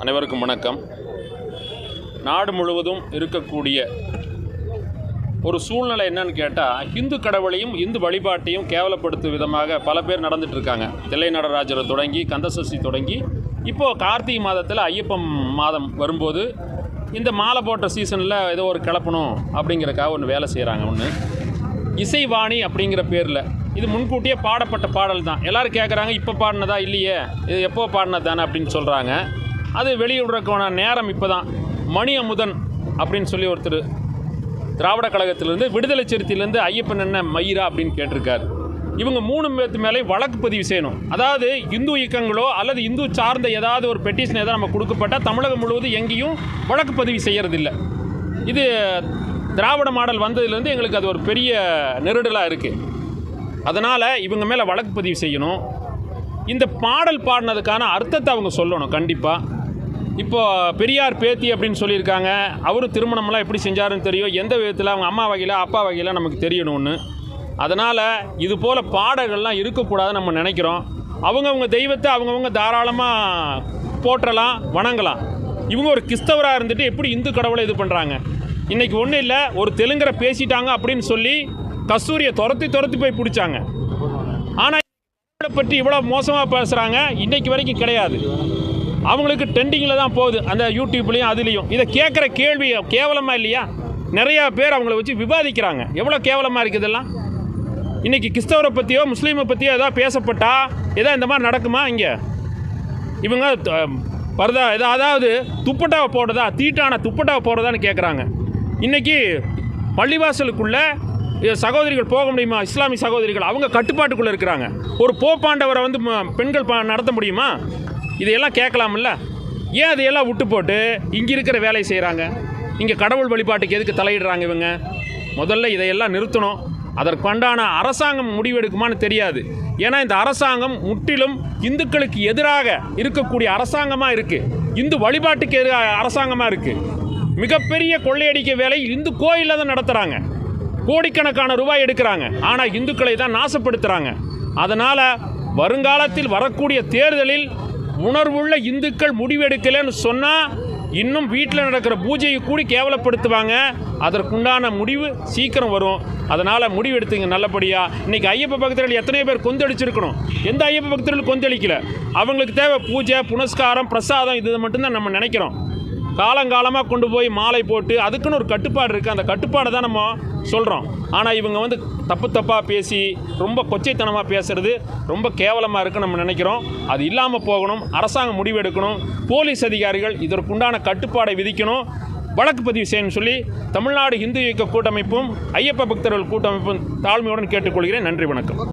அனைவருக்கும் வணக்கம். நாடு முழுவதும் இருக்கக்கூடிய ஒரு சூழ்நிலை என்னன்னு கேட்டால் இந்து கடவுளையும் இந்து வழிபாட்டையும் கேவலப்படுத்தும் விதமாக பல பேர் நடந்துட்டு இருக்காங்க. தில்லை நடராஜரை தொடங்கி கந்தசஷ்டி தொடங்கி இப்போது கார்த்திகை மாதத்தில் ஐயப்பம் மாதம் வரும்போது இந்த மாலை போட்ட சீசனில் ஏதோ ஒரு கிளப்பணும் அப்படிங்கிறக்காக ஒன்று வேலை செய்கிறாங்க ஒன்று இசைவாணி அப்படிங்கிற பேரில் இது முன்கூட்டியே பாடப்பட்ட பாடல் தான். எல்லோரும் கேட்குறாங்க இப்போ பாடினதா இல்லையே? இது எப்போ பாடினது தானே அப்படின்னு சொல்கிறாங்க அது வெளியிடுறதுக்கான நேரம் இப்போ தான் மணி அமுதன் அப்படின்னு சொல்லி ஒருத்தர் திராவிட கழகத்திலேருந்து விடுதலை சிறுத்தையிலேருந்து ஐயப்பன் என்ன மயிரா அப்படின்னு கேட்டிருக்காரு. இவங்க மூணு பேர்த்து மேலே வழக்கு பதிவு செய்யணும். அதாவது இந்து இயக்கங்களோ அல்லது இந்து சார்ந்த ஏதாவது ஒரு பெட்டிஷன் ஏதாவது நம்ம கொடுக்கப்பட்டால் தமிழகம் முழுவதும் எங்கேயும் வழக்கு பதிவு செய்யறதில்லை. இது திராவிட மாடல் வந்ததுலேருந்து எங்களுக்கு அது ஒரு பெரிய நெருடலாக இருக்குது அதனால் இவங்க மேலே வழக்கு பதிவு செய்யணும். இந்த பாடல் பாடினதுக்கான அர்த்தத்தை அவங்க சொல்லணும் கண்டிப்பாக இப்போ பெரியார் பேத்தி அப்படின்னு சொல்லியிருக்காங்க. அவரும் திருமணம்லாம் எப்படி செஞ்சாருன்னு தெரியும். எந்த விதத்தில்? அவங்க அம்மா வகையில் அப்பா வகையில் நமக்கு தெரியணும்னு. அதனால் இது போல் பாடல்கள்லாம் இருக்கக்கூடாதுன்னு நம்ம நினைக்கிறோம். அவங்கவுங்க தெய்வத்தை அவங்கவுங்க தாராளமாக போற்றலாம் வணங்கலாம். இவங்க ஒரு கிறிஸ்தவராக இருந்துட்டு எப்படி இந்து கடவுளை இது பண்ணுறாங்க இன்றைக்கி ஒன்றும் இல்லை ஒரு தெலுங்கரை பேசிட்டாங்க அப்படின்னு சொல்லி கஸ்தூரியை துரத்தி துரத்தி போய் பிடிச்சாங்க. ஆனால் பற்றி இவ்வளோ மோசமாக பேசுகிறாங்க இன்றைக்கு வரைக்கும் கிடையாது. அவங்களுக்கு ட்ரெண்டிங்கில் தான் போகுது. அந்த யூடியூப்லேயும் அதுலேயும். இதை கேட்குற கேள்வி கேவலமாக இல்லையா? நிறையா பேர் அவங்கள வச்சு விவாதிக்கிறாங்க. எவ்வளோ கேவலமாக இருக்குது இதெல்லாம்? இன்றைக்கி கிறிஸ்தவரை பற்றியோ முஸ்லீமை பற்றியோ ஏதாவது பேசப்பட்டா எதாவது இந்த மாதிரி நடக்குமா இங்கே? இவங்க பரதா ஏதோ அதாவது துப்பட்டாவை போடுறதா தீட்டான துப்பட்டாவை போடுறதான்னு கேட்குறாங்க இன்றைக்கி பள்ளிவாசலுக்குள்ளே சகோதரிகள் போக முடியுமா? இஸ்லாமிய சகோதரிகள் அவங்க கட்டுப்பாட்டுக்குள்ளே இருக்கிறாங்க. ஒரு போப்பாண்டவரை வந்து பெண்கள் நடத்த முடியுமா? இதையெல்லாம் கேட்கலாம்ல. ஏன் அதையெல்லாம் விட்டு போட்டு இங்கே இருக்கிற வேலையை செய்கிறாங்க இங்கே கடவுள் வழிபாட்டுக்கு எதுக்கு தலையிடுறாங்க இவங்க? முதல்ல இதையெல்லாம் நிறுத்தணும். அதற்குண்டான அரசாங்கம் முடிவெடுக்குமான்னு தெரியாது. ஏன்னா இந்த அரசாங்கம் முற்றிலும் இந்துக்களுக்கு எதிராக இருக்கக்கூடிய அரசாங்கமாக இருக்குது இந்து வழிபாட்டுக்கு எதிராக அரசாங்கமாக இருக்குது மிகப்பெரிய கொள்ளையடிக்க வேலை இந்து கோயிலில் தான் நடத்துகிறாங்க கோடிக்கணக்கான ரூபாய் எடுக்கிறாங்க. ஆனால் இந்துக்களை தான் நாசப்படுத்துகிறாங்க அதனால் வருங்காலத்தில் வரக்கூடிய தேர்தலில் உணர்வுள்ள இந்துக்கள் முடிவெடுக்கலைன்னு சொன்னால் இன்னும் வீட்டில் நடக்கிற பூஜையை கூடி கேவலப்படுத்துவாங்க. அதற்குண்டான முடிவு சீக்கிரம் வரும். அதனால் முடிவு எடுத்துங்க நல்லபடியாக இன்றைக்கி ஐயப்ப பக்தர்கள் எத்தனையோ பேர் கொந்தளிச்சிருக்கணும். எந்த ஐயப்ப பக்தர்கள் கொந்தளிக்கல? அவங்களுக்கு தேவை பூஜை புனஸ்காரம் பிரசாதம் இது மட்டும்தான் நம்ம நினைக்கிறோம். காலங்காலமாக கொண்டு போய் மாலை போட்டு அதுக்குன்னு ஒரு கட்டுப்பாடு இருக்குது அந்த கட்டுப்பாடை தான் நம்ம சொல்கிறோம் ஆனால் இவங்க வந்து தப்பு தப்பாக பேசி ரொம்ப கொச்சைத்தனமாக பேசுகிறது ரொம்ப கேவலமாக இருக்குன்னு நம்ம நினைக்கிறோம். அது இல்லாமல் போகணும் அரசாங்கம் முடிவெடுக்கணும் போலீஸ் அதிகாரிகள் இதற்குண்டான கட்டுப்பாடை விதிக்கணும். வழக்கு பதிவு செய்யணும்னு சொல்லி தமிழ்நாடு இந்து இயக்க கூட்டமைப்பும் ஐயப்ப பக்தர்கள் கூட்டமைப்பும் தாழ்மையுடன் கேட்டுக்கொள்கிறேன். நன்றி வணக்கம்.